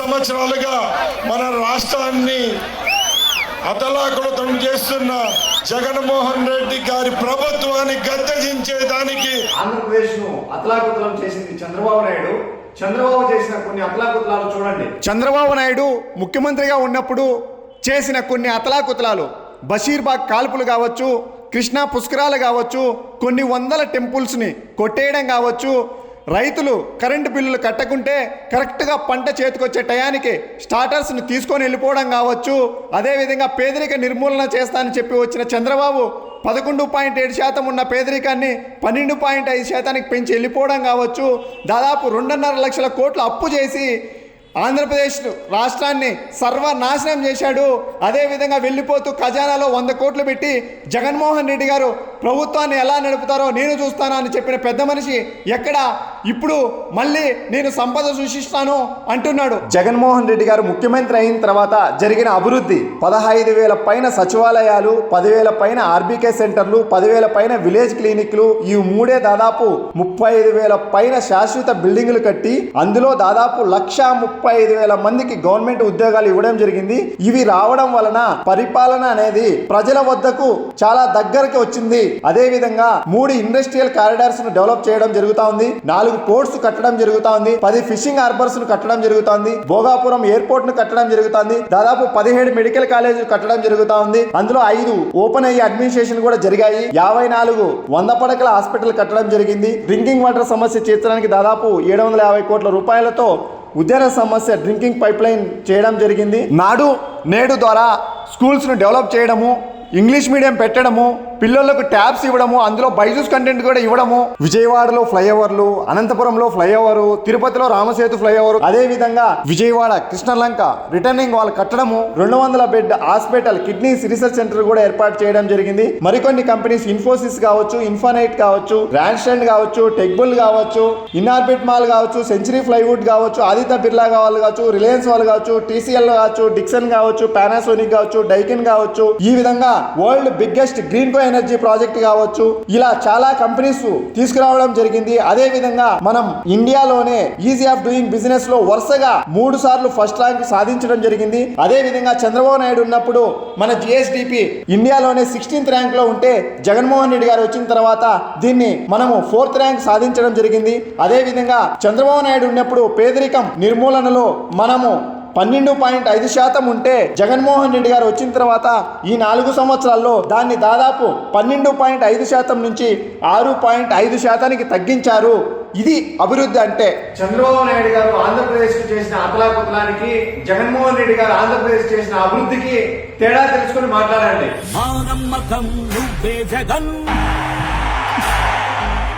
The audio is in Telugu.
సంవత్సరాలుగా మన రాష్ట్రాన్ని అతలాకులతం చేస్తున్న జగన్మోహన్ రెడ్డి గారి ప్రభుత్వాన్ని గద్దెదించేదానికి ఆంధ్రప్రదేశ్ను అతలాకుతలం చేసింది చంద్రబాబు నాయుడు. చంద్రబాబు చేసిన కొన్ని అతలాకుతలాలు చూడండి. చంద్రబాబు నాయుడు ముఖ్యమంత్రిగా ఉన్నప్పుడు చేసిన కొన్ని అతలాకుతలాలు. బషీర్బాగ్ కాల్పులు కావచ్చు కృష్ణా పుష్కరాలు కావచ్చు కొన్ని వందల టెంపుల్స్ని కొట్టేయడం కావచ్చు రైతులు కరెంటు బిల్లులు కట్టకుంటే కరెక్ట్గా పంట చేతికొచ్చే టయానికి స్టార్టర్స్ని తీసుకొని వెళ్ళిపోవడం కావచ్చు. అదేవిధంగా పేదరిక నిర్మూలన చేస్తానని చెప్పి వచ్చిన చంద్రబాబు పదకొండు పాయింట్ ఏడు శాతం ఉన్న పేదరికాన్ని పన్నెండు పాయింట్ ఐదు శాతానికి పెంచి వెళ్ళిపోవడం కావచ్చు. దాదాపు రెండున్నర లక్షల కోట్లు అప్పు చేసి ఆంధ్రప్రదేశ్ రాష్ట్రాన్ని సర్వనాశనం చేశాడు. అదేవిధంగా వెళ్ళిపోతూ ఖజానాలో వంద కోట్లు పెట్టి జగన్మోహన్ రెడ్డి గారు ప్రభుత్వాన్ని ఎలా నడుపుతారో నేను చూస్తాను అని చెప్పిన పెద్ద మనిషి ఎక్కడ? ఇప్పుడు మళ్ళీ నేను సంపద సృష్టిస్తాను అంటున్నాడు. జగన్మోహన్ రెడ్డి గారు ముఖ్యమంత్రి అయిన తర్వాత జరిగిన అభివృద్ధి పదహైదు వేల పైన సచివాలయాలు పదివేల పైన ఆర్బీకే సెంటర్లు పదివేల పైన విలేజ్ క్లినిక్లు ఈ మూడే దాదాపు ముప్పై ఐదు వేల పైన శాశ్వత బిల్డింగులు కట్టి అందులో దాదాపు లక్ష ముప్పై ముప్పై ఐదు వేల మందికి గవర్నమెంట్ ఉద్యోగాలు ఇవ్వడం జరిగింది. ఇవి రావడం వలన పరిపాలన అనేది ప్రజల వద్దకు చాలా దగ్గరకి వచ్చింది. అదే విధంగా మూడు ఇండస్ట్రియల్ కారిడార్స్ను డెవలప్ చేయడం జరుగుతా ఉంది. నాలుగు పోర్ట్స్ కట్టడం జరుగుతా ఉంది. పది ఫిషింగ్ హార్బర్స్ను కట్టడం జరుగుతోంది భోగాపురం ఎయిర్పోర్ట్ను కట్టడం జరుగుతుంది దాదాపు పదిహేడు మెడికల్ కాలేజీలు కట్టడం జరుగుతా ఉంది. అందులో ఐదు ఓపెన్ అయ్యి అడ్మినిస్ట్రేషన్ కూడా జరిగాయి. యాభై నాలుగు వంద పడకల హాస్పిటల్ కట్టడం జరిగింది. డ్రింకింగ్ వాటర్ సమస్య తీర్చడానికి దాదాపు ఏడు వందల యాభై కోట్ల రూపాయలతో ఉద్యాన సమస్య డ్రింకింగ్ పైప్లైన్ చేయడం జరిగింది. నాడు నేడు ద్వారా స్కూల్స్ను డెవలప్ చేయడము ఇంగ్లీష్ మీడియం పెట్టడము పిల్లలకు ట్యాబ్స్ ఇవ్వడము అందులో బైజూస్ కంటెంట్ కూడా ఇవ్వడము. విజయవాడలో ఫ్లైఓవర్లు అనంతపురంలో ఫ్లైఓవర్ తిరుపతిలో రామసేతు ఫ్లైఓవర్ అదే విధంగా విజయవాడ కృష్ణలంక రిటర్నింగ్ వాళ్ళు కట్టడము రెండు వందల bed hospital kidneys research centre కూడా ఏర్పాటు చేయడం జరిగింది. మరికొన్ని కంపెనీస్ ఇన్ఫోసిస్ కావచ్చు ఇన్ఫానైట్ కావచ్చు ర్యాన్స్టెండ్ కావచ్చు టెక్బుల్ కావచ్చు ఇన్ఆర్బిట్ మాల్ కావచ్చు సెంచరీ ఫ్లైవుడ్ కావచ్చు ఆదిత్య బిర్లా వాళ్ళు కావచ్చు రిలయన్స్ వాళ్ళు కావచ్చు టీసీఎల్ కావచ్చు డిక్సన్ కావచ్చు పానాసోనిక్ కావచ్చు డైకిన్ కావచ్చు. ఈ విధంగా world biggest green co energy project కావచ్చు. ఇలా చాలా కంపెనీస్ తీసుకురావడం జరిగింది. అదే విధంగా మనం ఇండియాలోనే ఈజీ ఆఫ్ డూయింగ్ బిజినెస్లో వరుసగా మూడు సార్లు ఫస్ట్ ర్యాంక్ సాధించడం జరిగింది. అదే విధంగా చంద్రబాబు నాయుడు ఉన్నప్పుడు మన జిఎస్డిపి ఇండియాలోనే సిక్స్టీన్త్ ర్యాంక్లో ఉంటే జగన్మోహన్ రెడ్డి గారు వచ్చిన తర్వాత దీన్ని మనము ఫోర్త్ ర్యాంక్ సాధించడం జరిగింది. అదే విధంగా చంద్రబాబు నాయుడు ఉన్నప్పుడు పేదరికం నిర్మూలనలో మనము పన్నెండు పాయింట్ ఐదు శాతం ఉంటే జగన్మోహన్ రెడ్డి గారు వచ్చిన తర్వాత ఈ నాలుగు సంవత్సరాల్లో దాన్ని దాదాపు పన్నెండు పాయింట్ ఐదు శాతం నుంచి ఆరు పాయింట్ ఐదు శాతానికి తగ్గించారు. ఇది అభివృద్ధి అంటే. చంద్రబాబు నాయుడు గారు ఆంధ్రప్రదేశ్కు చేసిన అతలాకుతలానికి జగన్మోహన్ రెడ్డి గారు ఆంధ్రప్రదేశ్ చేసిన అభివృద్ధికి తేడా తెలుసుకొని మాట్లాడండి.